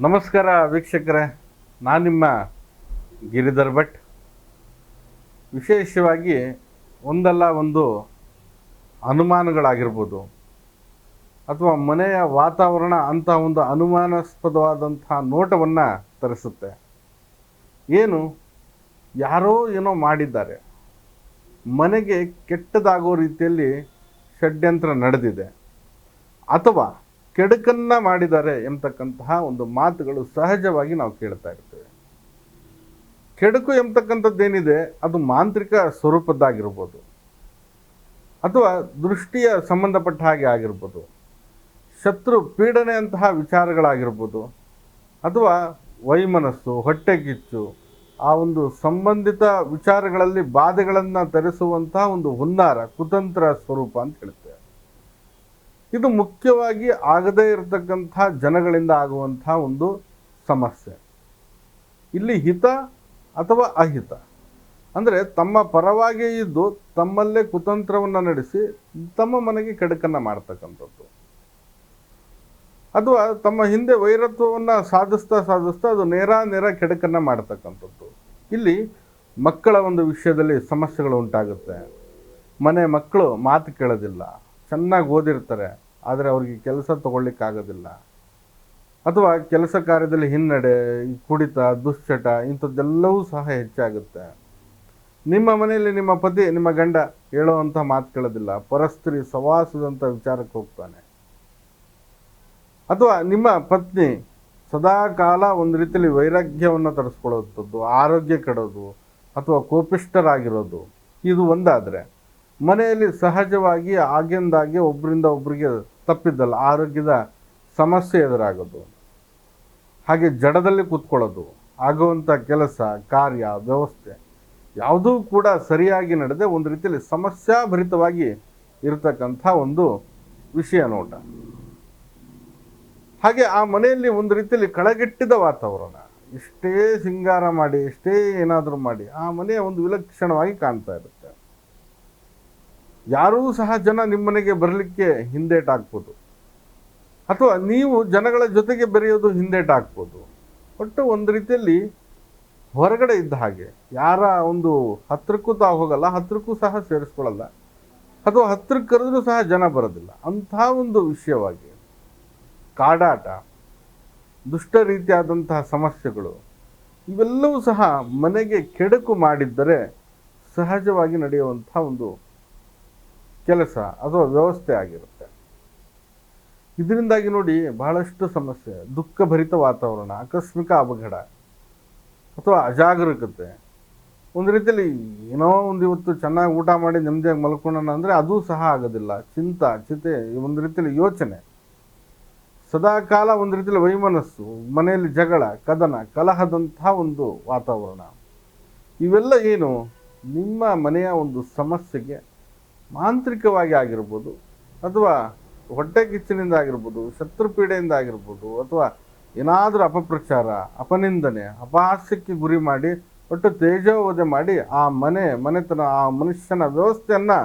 ನಮಸ್ಕಾರ ವೀಕ್ಷಕರೇ, ನಾನು ನಿಮ್ಮ ಗಿರಿಧರ್ ಭಟ್. ವಿಶೇಷವಾಗಿ ಒಂದಲ್ಲ ಒಂದು ಅನುಮಾನಗಳಾಗಿರ್ಬೋದು. ಅಥವಾ ಮನೆಯ ವಾತಾವರಣ ಅಂತ ಒಂದು ಅನುಮಾನಾಸ್ಪದವಾದಂಥ ನೋಟವನ್ನು ತರಿಸುತ್ತೆ. ಏನು? ಯಾರೋ ಏನೋ ಮಾಡಿದ್ದಾರೆ. ಮನೆಗೆ ಕೆಟ್ಟದಾಗೋ ರೀತಿಯಲ್ಲಿ ಷಡ್ಯಂತ್ರ ನಡೆದಿದೆ. ಅಥವಾ ಕೆಡುಕನ್ನ ಮಾಡಿದ್ದಾರೆ ಎಂಬತಕ್ಕಂತಹ ಒಂದು ಮಾತುಗಳು ಸಹಜವಾಗಿ ನಾವು ಕೇಳ್ತಾ ಇರ್ತೇವೆ. ಕೆಡುಕು ಎಂಬತಕ್ಕಂಥದ್ದೇನಿದೆ, ಅದು ಮಾಂತ್ರಿಕ ಸ್ವರೂಪದ್ದಾಗಿರ್ಬೋದು. ಅಥವಾ ದೃಷ್ಟಿಯ ಸಂಬಂಧಪಟ್ಟ ಹಾಗೆ ಆಗಿರ್ಬೋದು. ಶತ್ರು ಪೀಡನೆಯಂತಹ ವಿಚಾರಗಳಾಗಿರ್ಬೋದು. ಅಥವಾ ವೈಮನಸ್ಸು, ಹೊಟ್ಟೆಕಿಚ್ಚು, ಆ ಒಂದು ಸಂಬಂಧಿತ ವಿಚಾರಗಳಲ್ಲಿ ಬಾಧೆಗಳನ್ನು ತರಿಸುವಂತಹ ಒಂದು ಹುನ್ನಾರ, ಕುತಂತ್ರ ಸ್ವರೂಪ ಅಂತ ಹೇಳ್ತೇವೆ. ಇದು ಮುಖ್ಯವಾಗಿ ಆಗದೇ ಇರತಕ್ಕಂಥ ಜನಗಳಿಂದ ಆಗುವಂಥ ಒಂದು ಸಮಸ್ಯೆ. ಇಲ್ಲಿ ಹಿತ ಅಥವಾ ಅಹಿತ? ಅಂದರೆ ತಮ್ಮ ಪರವಾಗಿ ಇದ್ದು ತಮ್ಮಲ್ಲೇ ಕುತಂತ್ರವನ್ನು ನಡೆಸಿ ತಮ್ಮ ಮನೆಗೆ ಕೆಡಕನ್ನು ಮಾಡ್ತಕ್ಕಂಥದ್ದು. ಅಥವಾ ತಮ್ಮ ಹಿಂದೆ ವೈರತ್ವವನ್ನು ಸಾಧಿಸ್ತಾ ಸಾಧಿಸ್ತಾ ಅದು ನೇರ ನೇರ ಕೆಡಕನ್ನು ಮಾಡ್ತಕ್ಕಂಥದ್ದು. ಇಲ್ಲಿ ಮಕ್ಕಳ ಒಂದು ವಿಷಯದಲ್ಲಿ ಸಮಸ್ಯೆಗಳು ಉಂಟಾಗುತ್ತೆ. ಮನೆ ಮಕ್ಕಳು ಮಾತು ಕೇಳೋದಿಲ್ಲ. ಚೆನ್ನಾಗಿ ಓದಿರ್ತಾರೆ, ಆದರೆ ಅವ್ರಿಗೆ ಕೆಲಸ ತಗೊಳ್ಳಿಕ್ಕಾಗೋದಿಲ್ಲ. ಅಥವಾ ಕೆಲಸ ಕಾರ್ಯದಲ್ಲಿ ಹಿನ್ನಡೆ ಕುಡಿತ, ದುಶ್ಚಟ, ಇಂಥದ್ದೆಲ್ಲವೂ ಸಹ ಹೆಚ್ಚಾಗುತ್ತೆ. ನಿಮ್ಮ ಮನೆಯಲ್ಲಿ ನಿಮ್ಮ ಪತಿ, ನಿಮ್ಮ ಗಂಡ ಹೇಳುವಂಥ ಮಾತು ಕೇಳೋದಿಲ್ಲ, ಪರಸ್ತ್ರೀ ಸವಾಸದಂಥ ವಿಚಾರಕ್ಕೆ ಹೋಗ್ತಾನೆ. ಅಥವಾ ನಿಮ್ಮ ಪತ್ನಿ ಸದಾ ಕಾಲ ಒಂದು ರೀತಿಯಲ್ಲಿ ವೈರಾಗ್ಯವನ್ನು ತರಿಸ್ಕೊಳ್ಳೋಂಥದ್ದು ಆರೋಗ್ಯ ಕೆಡೋದು, ಅಥವಾ ಕೋಪಿಷ್ಠರಾಗಿರೋದು, ಇದು ಒಂದಾದರೆ. ಮನೆಯಲ್ಲಿ ಸಹಜವಾಗಿ ಆಗಿಂದಾಗೆ ಒಬ್ಬರಿಂದ ಒಬ್ಬರಿಗೆ ತಪ್ಪಿದ್ದಲ್ಲ, ಆರೋಗ್ಯದ ಸಮಸ್ಯೆ ಎದುರಾಗೋದು. ಹಾಗೆ ಜಡದಲ್ಲಿ ಕೂತ್ಕೊಳ್ಳೋದು ಆಗುವಂಥ ಕೆಲಸ, ಕಾರ್ಯ, ವ್ಯವಸ್ಥೆ ಯಾವುದೂ ಕೂಡ ಸರಿಯಾಗಿ ನಡೆದೇ ಒಂದು ರೀತಿಯಲ್ಲಿ ಸಮಸ್ಯಾಭರಿತವಾಗಿ ಇರತಕ್ಕಂಥ ಒಂದು ವಿಷಯ ನೋಟ. ಹಾಗೆ ಆ ಮನೆಯಲ್ಲಿ ಒಂದು ರೀತಿಯಲ್ಲಿ ಕಳಗೆಟ್ಟಿದ ವಾತಾವರಣ. ಎಷ್ಟೇ ಸಿಂಗಾರ ಮಾಡಿ, ಎಷ್ಟೇ ಏನಾದರೂ ಮಾಡಿ, ಆ ಮನೆಯ ಒಂದು ವಿಲಕ್ಷಣವಾಗಿ ಕಾಣ್ತಾ ಇರುತ್ತೆ ಯಾರೂ ಸಹ ಜನ ನಿಮ್ಮನೆಗೆ ಬರಲಿಕ್ಕೆ ಹಿಂದೇಟಾಕ್ಬೋದು ಅಥವಾ ನೀವು ಜನಗಳ ಜೊತೆಗೆ ಬೆರೆಯೋದು ಹಿಂದೇಟಾಕ್ಬೋದು ಒಟ್ಟು ಒಂದು ರೀತಿಯಲ್ಲಿ ಹೊರಗಡೆ ಇದ್ದ ಹಾಗೆ, ಯಾರ ಒಂದು ಹತ್ತಿರಕ್ಕೂ ತಾವು ಹೋಗಲ್ಲ ಹತ್ತಿರಕ್ಕೂ ಸಹ ಸೇರಿಸ್ಕೊಳ್ಳಲ್ಲ. ಅಥವಾ ಹತ್ತಿರಕ್ಕೆ ಕರೆದ್ರೂ ಸಹ ಜನ ಬರೋದಿಲ್ಲ. ಅಂಥ ಒಂದು ವಿಷಯವಾಗಿ ಕಾಡಾಟ, ದುಷ್ಟ ರೀತಿಯಾದಂತಹ ಸಮಸ್ಯೆಗಳು, ಇವೆಲ್ಲವೂ ಸಹ ಮನೆಗೆ ಕೆಡಕು ಮಾಡಿದ್ದರೆ ಸಹಜವಾಗಿ ನಡೆಯುವಂಥ ಒಂದು ಕೆಲಸ ಅಥವಾ ವ್ಯವಸ್ಥೆ ಆಗಿರುತ್ತೆ. ಇದರಿಂದಾಗಿ ನೋಡಿ ಬಹಳಷ್ಟು ಸಮಸ್ಯೆ, ದುಃಖಭರಿತ ವಾತಾವರಣ, ಆಕಸ್ಮಿಕ ಅವಘಡ ಅಥವಾ ಅಜಾಗರೂಕತೆ. ಒಂದು ರೀತಿಯಲ್ಲಿ ಏನೋ ಒಂದು ಇವತ್ತು ಚೆನ್ನಾಗಿ ಊಟ ಮಾಡಿ ನೆಮ್ಮದಿಯಾಗಿ ಮಲ್ಕೊಳ್ಳೋಣ ಅಂದರೆ ಅದೂ ಸಹ ಆಗೋದಿಲ್ಲ. ಚಿಂತ, ಚಿತೆ ಒಂದು ರೀತಿಯಲ್ಲಿ ಯೋಚನೆ. ಸದಾ ಕಾಲ ಒಂದು ರೀತಿಯಲ್ಲಿ ವೈಮನಸ್ಸು, ಮನೆಯಲ್ಲಿ ಜಗಳ, ಕದನ ಕಲಹದಂತಹ ಒಂದು ವಾತಾವರಣ. ಇವೆಲ್ಲ ಏನು? ನಿಮ್ಮ ಮನೆಯ ಒಂದು ಸಮಸ್ಯೆಗೆ ಮಾಂತ್ರಿಕವಾಗಿ ಆಗಿರ್ಬೋದು ಅಥವಾ ಹೊಟ್ಟೆ ಕಿಚ್ಚಿನಿಂದ ಆಗಿರ್ಬೋದು, ಶತ್ರುಪೀಡೆಯಿಂದ ಆಗಿರ್ಬೋದು ಅಥವಾ ಏನಾದರೂ ಅಪಪ್ರಚಾರ, ಅಪನಿಂದನೆ, ಅಪಹಾಸ್ಯಕ್ಕೆ ಗುರಿ ಮಾಡಿ, ಒಟ್ಟು ತೇಜೋವಧೆ ಮಾಡಿ ಆ ಮನೆ, ಮನೆತನ, ಆ ಮನುಷ್ಯನ ವ್ಯವಸ್ಥೆಯನ್ನು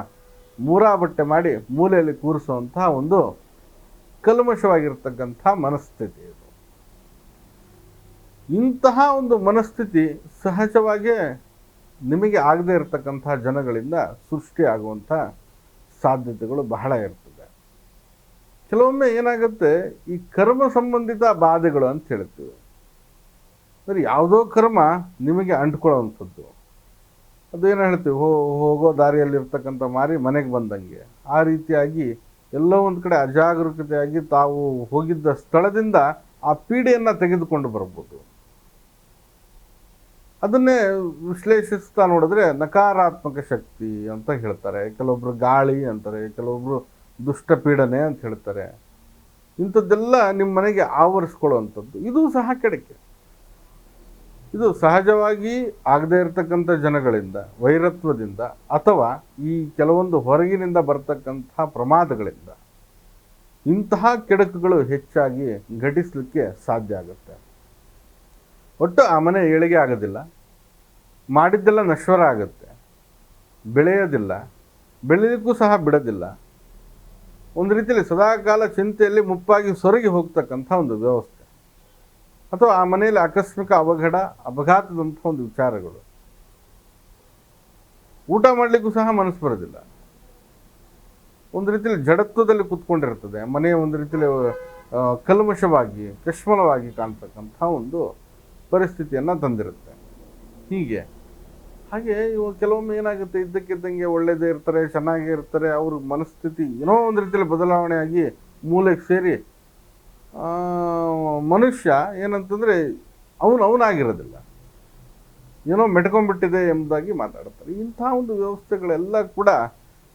ಮೂರಾ ಬಟ್ಟೆ ಮಾಡಿ ಮೂಲೆಯಲ್ಲಿ ಕೂರಿಸುವಂತಹ ಒಂದು ಕಲ್ಮಶವಾಗಿರ್ತಕ್ಕಂಥ ಮನಸ್ಥಿತಿ ಇದು. ಇಂತಹ ಒಂದು ಮನಸ್ಥಿತಿ ಸಹಜವಾಗೇ ನಿಮಗೆ ಆಗದೇ ಇರತಕ್ಕಂಥ ಜನಗಳಿಂದ ಸೃಷ್ಟಿಯಾಗುವಂಥ ಸಾಧ್ಯತೆಗಳು ಬಹಳ ಇರ್ತದೆ. ಕೆಲವೊಮ್ಮೆ ಏನಾಗುತ್ತೆ, ಈ ಕರ್ಮ ಸಂಬಂಧಿತ ಬಾಧೆಗಳು ಅಂತ ಹೇಳ್ತೀವಿ. ಅಂದರೆ ಯಾವುದೋ ಕರ್ಮ ನಿಮಗೆ ಅಂಟ್ಕೊಳ್ಳೋವಂಥದ್ದು. ಏನು ಹೇಳ್ತೀವಿ, ಹೋ, ಹೋಗೋ ದಾರಿಯಲ್ಲಿರ್ತಕ್ಕಂಥ ಮಾರಿ ಮನೆಗೆ ಬಂದಂಗೆ. ಆ ರೀತಿಯಾಗಿ ಎಲ್ಲೋ ಒಂದು ಕಡೆ ಅಜಾಗರೂಕತೆಯಾಗಿ ತಾವು ಹೋಗಿದ್ದ ಸ್ಥಳದಿಂದ ಆ ಪೀಡೆಯನ್ನು ತೆಗೆದುಕೊಂಡು ಬರ್ಬೋದು. ಅದನ್ನೇ ವಿಶ್ಲೇಷಿಸ್ತಾ ನೋಡಿದ್ರೆ ನಕಾರಾತ್ಮಕ ಶಕ್ತಿ ಅಂತ ಹೇಳ್ತಾರೆ. ಕೆಲವೊಬ್ರು ಗಾಳಿ ಅಂತಾರೆ, ಕೆಲವೊಬ್ರು ದುಷ್ಟಪೀಡನೆ ಅಂತ ಹೇಳ್ತಾರೆ. ಇಂಥದ್ದೆಲ್ಲ ನಿಮ್ಮ ಮನೆಗೆ ಆವರಿಸ್ಕೊಳ್ಳುವಂಥದ್ದು. ಇದು ಸಹ ಕೆಡಕೆ. ಇದು ಸಹಜವಾಗಿ ಆಗದೇ ಇರತಕ್ಕಂಥ ಜನಗಳಿಂದ, ವೈರತ್ವದಿಂದ ಅಥವಾ ಈ ಕೆಲವೊಂದು ಹೊರಗಿನಿಂದ ಬರ್ತಕ್ಕಂಥ ಪ್ರಮಾದಗಳಿಂದ ಇಂತಹ ಕೆಡಕುಗಳು ಹೆಚ್ಚಾಗಿ ಘಟಿಸಲಿಕ್ಕೆ ಸಾಧ್ಯ ಆಗುತ್ತೆ. ಒಟ್ಟು ಆ ಮನೆ ಏಳಿಗೆ ಆಗೋದಿಲ್ಲ. ಮಾಡಿದ್ದೆಲ್ಲ ನಶ್ವರ ಆಗುತ್ತೆ ಬೆಳೆಯೋದಿಲ್ಲ. ಬೆಳೆಯೋದಕ್ಕೂ ಸಹ ಬಿಡೋದಿಲ್ಲ. ಒಂದು ರೀತಿಯಲ್ಲಿ ಸದಾಕಾಲ ಚಿಂತೆಯಲ್ಲಿ ಮುಪ್ಪಾಗಿ ಸೊರಗಿ ಹೋಗ್ತಕ್ಕಂಥ ಒಂದು ವ್ಯವಸ್ಥೆ. ಅಥವಾ ಆ ಮನೆಯಲ್ಲಿ ಆಕಸ್ಮಿಕ ಅವಘಡ, ಅಪಘಾತದಂಥ ಒಂದು ವಿಚಾರಗಳು. ಊಟ ಮಾಡಲಿಕ್ಕೂ ಸಹ ಮನಸ್ಸು ಬರೋದಿಲ್ಲ. ಒಂದು ರೀತಿಯಲ್ಲಿ ಜಡತ್ವದಲ್ಲಿ ಕೂತ್ಕೊಂಡಿರ್ತದೆ. ಮನೆಯ ಒಂದು ರೀತಿಯಲ್ಲಿ ಕಲ್ಮಶವಾಗಿ ಕಶ್ಮಲವಾಗಿ ಕಾಣ್ತಕ್ಕಂಥ ಒಂದು ಪರಿಸ್ಥಿತಿಯನ್ನು ತಂದಿರುತ್ತೆ. ಹೀಗೆ. ಹಾಗೆ ಇವಾಗ ಕೆಲವೊಮ್ಮೆ ಏನಾಗುತ್ತೆ, ಇದ್ದಕ್ಕಿದ್ದಂಗೆ ಒಳ್ಳೇದೇ ಇರ್ತಾರೆ, ಚೆನ್ನಾಗೇ ಇರ್ತಾರೆ, ಅವ್ರ ಮನಸ್ಥಿತಿ ಏನೋ ಒಂದು ರೀತಿಯಲ್ಲಿ ಬದಲಾವಣೆಯಾಗಿ ಮೂಲೆಗೆ ಸೇರಿ ಮನುಷ್ಯ ಏನಂತಂದರೆ ಅವನು ಅವನಾಗಿರೋದಿಲ್ಲ. ಏನೋ ಮೆಟ್ಕೊಂಡ್ಬಿಟ್ಟಿದೆ ಎಂಬುದಾಗಿ ಮಾತಾಡ್ತಾರೆ. ಇಂಥ ಒಂದು ವ್ಯವಸ್ಥೆಗಳೆಲ್ಲ ಕೂಡ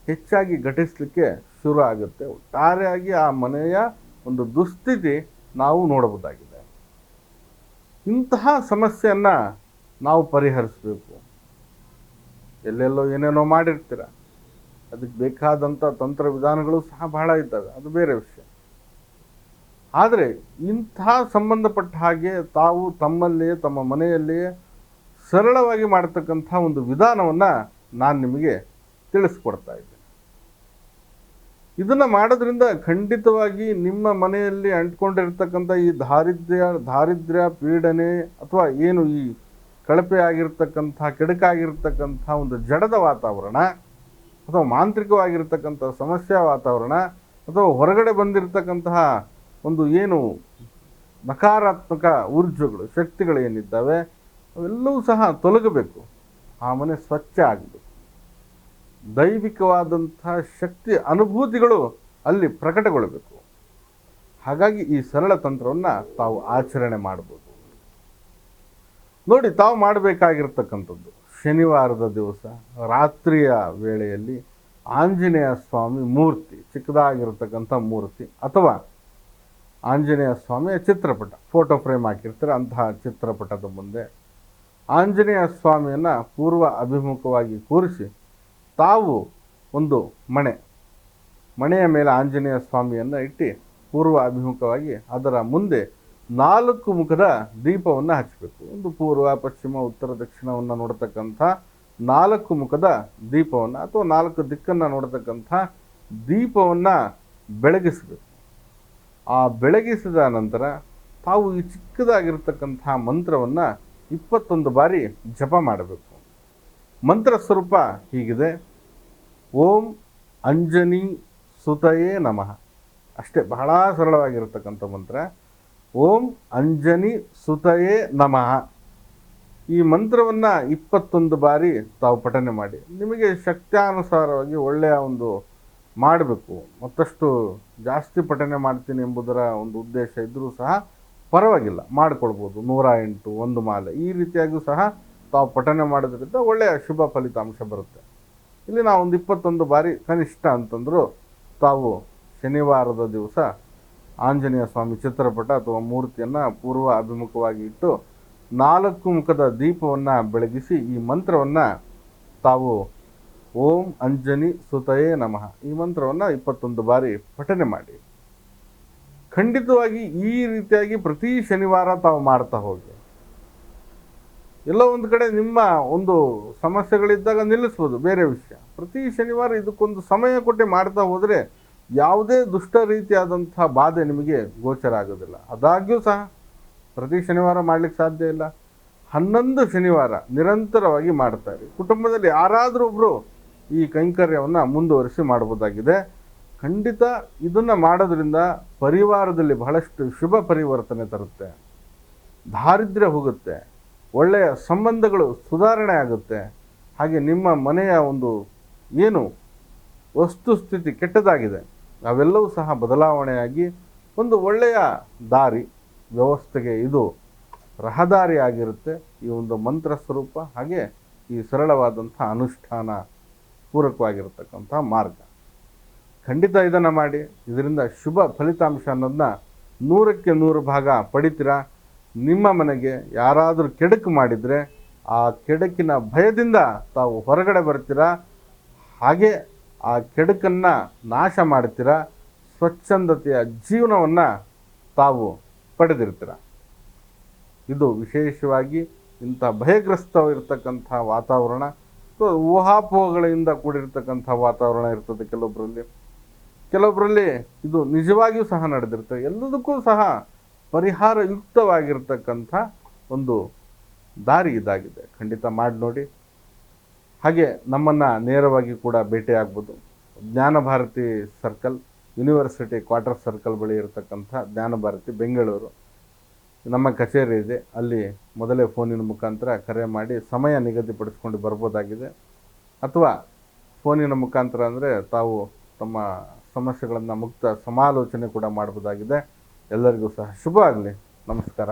ಹೆಚ್ಚಾಗಿ ಘಟಿಸಲಿಕ್ಕೆ ಶುರು ಆಗುತ್ತೆ. ಒಟ್ಟಾರೆಯಾಗಿ ಆ ಮನೆಯ ಒಂದು ದುಸ್ಥಿತಿ ನಾವು ನೋಡಬಹುದಾಗಿದೆ. ಇಂತಹ ಸಮಸ್ಯೆಯನ್ನು ನಾವು ಪರಿಹರಿಸಬೇಕು. ಎಲ್ಲೆಲ್ಲೋ ಏನೇನೋ ಮಾಡಿರ್ತೀರ. ಅದಕ್ಕೆ ಬೇಕಾದಂಥ ತಂತ್ರ ವಿಧಾನಗಳು ಸಹ ಬಹಳ ಇದ್ದಾವೆ. ಅದು ಬೇರೆ ವಿಷಯ. ಆದರೆ ಇಂಥ ಸಂಬಂಧಪಟ್ಟ ಹಾಗೆ ತಾವು ತಮ್ಮಲ್ಲಿಯೇ, ತಮ್ಮ ಮನೆಯಲ್ಲಿಯೇ ಸರಳವಾಗಿ ಮಾಡತಕ್ಕಂಥ ಒಂದು ವಿಧಾನವನ್ನು ನಾನು ನಿಮಗೆ ತಿಳಿಸ್ಕೊಡ್ತಾ ಇದ್ದೇನೆ. ಇದನ್ನು ಮಾಡೋದ್ರಿಂದ ಖಂಡಿತವಾಗಿ ನಿಮ್ಮ ಮನೆಯಲ್ಲಿ ಅಂಟ್ಕೊಂಡಿರ್ತಕ್ಕಂಥ ಈ ದಾರಿದ್ರ್ಯ ದಾರಿದ್ರ್ಯ ಪೀಡನೆ ಅಥವಾ ಏನು ಈ ಕಳಪೆ ಆಗಿರ್ತಕ್ಕಂಥ ಕೆಡಕಾಗಿರ್ತಕ್ಕಂಥ ಒಂದು ಜಡದ ವಾತಾವರಣ ಅಥವಾ ಮಾಂತ್ರಿಕವಾಗಿರ್ತಕ್ಕಂಥ ಸಮಸ್ಯೆ ವಾತಾವರಣ ಅಥವಾ ಹೊರಗಡೆ ಬಂದಿರತಕ್ಕಂತಹ ಒಂದು ಏನು ನಕಾರಾತ್ಮಕ ಊರ್ಜಗಳು, ಶಕ್ತಿಗಳು ಏನಿದ್ದಾವೆ, ಅವೆಲ್ಲವೂ ಸಹ ತೊಲಗಬೇಕು. ಆ ಮನೆ ಸ್ವಚ್ಛ ಆಗಬೇಕು. ದೈವಿಕವಾದಂಥ ಶಕ್ತಿ ಅನುಭೂತಿಗಳು ಅಲ್ಲಿ ಪ್ರಕಟಗೊಳ್ಳಬೇಕು. ಹಾಗಾಗಿ ಈ ಸರಳ ತಂತ್ರವನ್ನು ತಾವು ಆಚರಣೆ ಮಾಡ್ಬೋದು. ನೋಡಿ, ತಾವು ಮಾಡಬೇಕಾಗಿರ್ತಕ್ಕಂಥದ್ದು. ಶನಿವಾರದ ದಿವಸ, ರಾತ್ರಿಯ ವೇಳೆಯಲ್ಲಿ ಆಂಜನೇಯ ಸ್ವಾಮಿ ಮೂರ್ತಿ, ಚಿಕ್ಕದಾಗಿರ್ತಕ್ಕಂಥ ಮೂರ್ತಿ, ಅಥವಾ ಆಂಜನೇಯ ಸ್ವಾಮಿಯ ಚಿತ್ರಪಟ ಫೋಟೋ ಫ್ರೇಮ್ ಹಾಕಿರ್ತಾರೆ, ಅಂತಹ ಚಿತ್ರಪಟದ ಮುಂದೆ ಆಂಜನೇಯ ಸ್ವಾಮಿಯನ್ನು ಪೂರ್ವ ಅಭಿಮುಖವಾಗಿ ಕೂರಿಸಿ, ತಾವು ಒಂದು ಮಣೆ, ಮಣೆಯ ಮೇಲೆ ಆಂಜನೇಯ ಸ್ವಾಮಿಯನ್ನು ಇಟ್ಟು ಪೂರ್ವ ಅಭಿಮುಖವಾಗಿ ಅದರ ಮುಂದೆ ನಾಲ್ಕು ಮುಖದ ದೀಪವನ್ನು ಹಚ್ಚಬೇಕು ಒಂದು ಪೂರ್ವ, ಪಶ್ಚಿಮ, ಉತ್ತರ, ದಕ್ಷಿಣವನ್ನು ನೋಡತಕ್ಕಂಥ ನಾಲ್ಕು ಮುಖದ ದೀಪವನ್ನು ಅಥವಾ ನಾಲ್ಕು ದಿಕ್ಕನ್ನು ನೋಡತಕ್ಕಂಥ ದೀಪವನ್ನು ಬೆಳಗಿಸಬೇಕು. ಆ ಬೆಳಗಿಸಿದ ನಂತರ ತಾವು ಈ ಚಿಕ್ಕದಾಗಿರ್ತಕ್ಕಂಥ ಮಂತ್ರವನ್ನು ಇಪ್ಪತ್ತೊಂದು ಬಾರಿ ಜಪ ಮಾಡಬೇಕು. ಮಂತ್ರ ಸ್ವರೂಪ ಹೀಗಿದೆ. ಓಂ ಅಂಜನಿ ಸುತಯೇ ನಮಃ. ಅಷ್ಟೇ ಬಹಳ ಸರಳವಾಗಿರತಕ್ಕಂಥ ಮಂತ್ರ. ಓಂ ಅಂಜನಿ ಸುತಯೇ ನಮಃ. ಈ ಮಂತ್ರವನ್ನು ಇಪ್ಪತ್ತೊಂದು ಬಾರಿ ತಾವು ಪಠನೆ ಮಾಡಿ. ನಿಮಗೆ ಶಕ್ತ್ಯಾನುಸಾರವಾಗಿ ಒಳ್ಳೆಯ ಒಂದು ಮಾಡಬೇಕು. ಮತ್ತಷ್ಟು ಜಾಸ್ತಿ ಪಠನೆ ಮಾಡ್ತೀನಿ ಎಂಬುದರ ಒಂದು ಉದ್ದೇಶ ಇದ್ದರೂ ಸಹ ಪರವಾಗಿಲ್ಲ. ಮಾಡಿಕೊಳ್ಬೋದು. ನೂರ ಎಂಟು, ಒಂದು ಮಾಲೆ. ಈ ರೀತಿಯಾಗಿಯೂ ಸಹ ತಾವು ಪಠನೆ ಮಾಡೋದ್ರಿಂದ ಒಳ್ಳೆಯ ಶುಭ ಫಲಿತಾಂಶ ಬರುತ್ತೆ. ಇಲ್ಲಿ ನಾವು ಒಂದು ಇಪ್ಪತ್ತೊಂದು ಬಾರಿ ಕನಿಷ್ಠ ಅಂತಂದರೂ ತಾವು ಶನಿವಾರದ ದಿವಸ ಆಂಜನೇಯ ಸ್ವಾಮಿ ಚಿತ್ರಪಟ ಅಥವಾ ಮೂರ್ತಿಯನ್ನು ಪೂರ್ವ ಅಭಿಮುಖವಾಗಿ ಇಟ್ಟು ನಾಲ್ಕು ಮುಖದ ದೀಪವನ್ನು ಬೆಳಗಿಸಿ ಈ ಮಂತ್ರವನ್ನು ತಾವು ಓಂ ಅಂಜನಿ ಸುತಯೇ ನಮಃ. ಈ ಮಂತ್ರವನ್ನು ಇಪ್ಪತ್ತೊಂದು ಬಾರಿ ಪಠನೆ ಮಾಡಿ. ಖಂಡಿತವಾಗಿ ಈ ರೀತಿಯಾಗಿ ಪ್ರತಿ ಶನಿವಾರ ತಾವು ಮಾಡ್ತಾ ಹೋಗಿ. ಎಲ್ಲ ಒಂದು ಕಡೆ ನಿಮ್ಮ ಒಂದು ಸಮಸ್ಯೆಗಳಿದ್ದಾಗ ನಿಲ್ಲಿಸ್ಬೋದು, ಬೇರೆ ವಿಷಯ. ಪ್ರತಿ ಶನಿವಾರ ಇದಕ್ಕೊಂದು ಸಮಯ ಕೊಟ್ಟು ಮಾಡ್ತಾ ಹೋದರೆ ಯಾವುದೇ ದುಷ್ಟ ರೀತಿಯಾದಂಥ ಬಾಧೆ ನಿಮಗೆ ಗೋಚರ ಆಗೋದಿಲ್ಲ. ಆದಾಗ್ಯೂ ಸಹ ಪ್ರತಿ ಶನಿವಾರ ಮಾಡ್ಲಿಕ್ಕೆ ಸಾಧ್ಯ ಇಲ್ಲ. ಹನ್ನೊಂದು ಶನಿವಾರ ನಿರಂತರವಾಗಿ ಮಾಡ್ತಾರೆ ಕುಟುಂಬದಲ್ಲಿ ಯಾರಾದರೂ ಒಬ್ಬರು ಈ ಕೈಂಕರ್ಯವನ್ನು ಮುಂದುವರಿಸಿ ಮಾಡ್ಬೋದಾಗಿದೆ. ಖಂಡಿತ ಇದನ್ನು ಮಾಡೋದ್ರಿಂದ ಪರಿವಾರದಲ್ಲಿ ಬಹಳಷ್ಟು ಶುಭ ಪರಿವರ್ತನೆ ತರುತ್ತೆ. ದಾರಿದ್ರ್ಯ ಹೋಗುತ್ತೆ. ಒಳ್ಳೆಯ ಸಂಬಂಧಗಳು ಸುಧಾರಣೆ ಆಗುತ್ತೆ. ಹಾಗೆ ನಿಮ್ಮ ಮನೆಯ ಒಂದು ಏನು ವಸ್ತುಸ್ಥಿತಿ ಕೆಟ್ಟದಾಗಿದೆ. ಅವೆಲ್ಲವೂ ಸಹ ಬದಲಾವಣೆಯಾಗಿ ಒಂದು ಒಳ್ಳೆಯ ದಾರಿ, ವ್ಯವಸ್ಥೆಗೆ ಇದು ರಹದಾರಿಯಾಗಿರುತ್ತೆ. ಈ ಒಂದು ಮಂತ್ರ ಸ್ವರೂಪ ಹಾಗೆ ಈ ಸರಳವಾದಂಥ ಅನುಷ್ಠಾನ ಪೂರಕವಾಗಿರತಕ್ಕಂಥ ಮಾರ್ಗ. ಖಂಡಿತ ಇದನ್ನು ಮಾಡಿ. ಇದರಿಂದ ಶುಭ ಫಲಿತಾಂಶ ಅನ್ನೋದನ್ನ ನೂರಕ್ಕೆ ನೂರು ಭಾಗ ಪಡಿತೀರಾ? ನಿಮ್ಮ ಮನೆಗೆ ಯಾರಾದರೂ ಕೆಡಕು ಮಾಡಿದರೆ ಆ ಕೆಡಕಿನ ಭಯದಿಂದ ತಾವು ಹೊರಗಡೆ ಬರ್ತೀರಾ? ಹಾಗೆ ಆ ಕೆಡುಕನ್ನು ನಾಶ ಮಾಡ್ತೀರ? ಸ್ವಚ್ಛಂದತೆಯ ಜೀವನವನ್ನು ತಾವು ಪಡೆದಿರ್ತೀರ? ಇದು ವಿಶೇಷವಾಗಿ ಇಂಥ ಭಯಗ್ರಸ್ತವಿರ್ತಕ್ಕಂಥ ವಾತಾವರಣ ಊಹಾಪೋಹಗಳಿಂದ ಕೂಡಿರ್ತಕ್ಕಂಥ ವಾತಾವರಣ ಇರ್ತದೆ ಕೆಲವೊಬ್ಬರಲ್ಲಿ ಕೆಲವೊಬ್ಬರಲ್ಲಿ ಇದು ನಿಜವಾಗಿಯೂ ಸಹ ನಡೆದಿರ್ತದೆ ಎಲ್ಲದಕ್ಕೂ ಸಹ ಪರಿಹಾರಯುಕ್ತವಾಗಿರ್ತಕ್ಕಂಥ ಒಂದು ದಾರಿ ಇದಾಗಿದೆ. ಖಂಡಿತ ಮಾಡಿ ನೋಡಿ. ಹಾಗೆ ನಮ್ಮನ್ನು ನೇರವಾಗಿ ಕೂಡ ಭೇಟಿ ಆಗ್ಬೋದು Jnana Bharathi circle, university quarter circle ಬಳಿ ಇರತಕ್ಕಂಥ ಜ್ಞಾನ ಭಾರತಿ ಬೆಂಗಳೂರು. ನಮ್ಮ ಕಚೇರಿ ಇದೆ. ಅಲ್ಲಿ ಮೊದಲೇ ಫೋನಿನ ಮುಖಾಂತರ ಕರೆ ಮಾಡಿ ಸಮಯ ನಿಗದಿಪಡಿಸ್ಕೊಂಡು ಬರ್ಬೋದಾಗಿದೆ. ಅಥವಾ ಫೋನಿನ ಮುಖಾಂತರ ಅಂದರೆ ತಾವು ತಮ್ಮ ಸಮಸ್ಯೆಗಳನ್ನು ಮುಕ್ತ ಸಮಾಲೋಚನೆ ಕೂಡ ಮಾಡ್ಬೋದಾಗಿದೆ. ಎಲ್ಲರಿಗೂ ಸಹ ಶುಭ ಆಗಲಿ. ನಮಸ್ಕಾರ.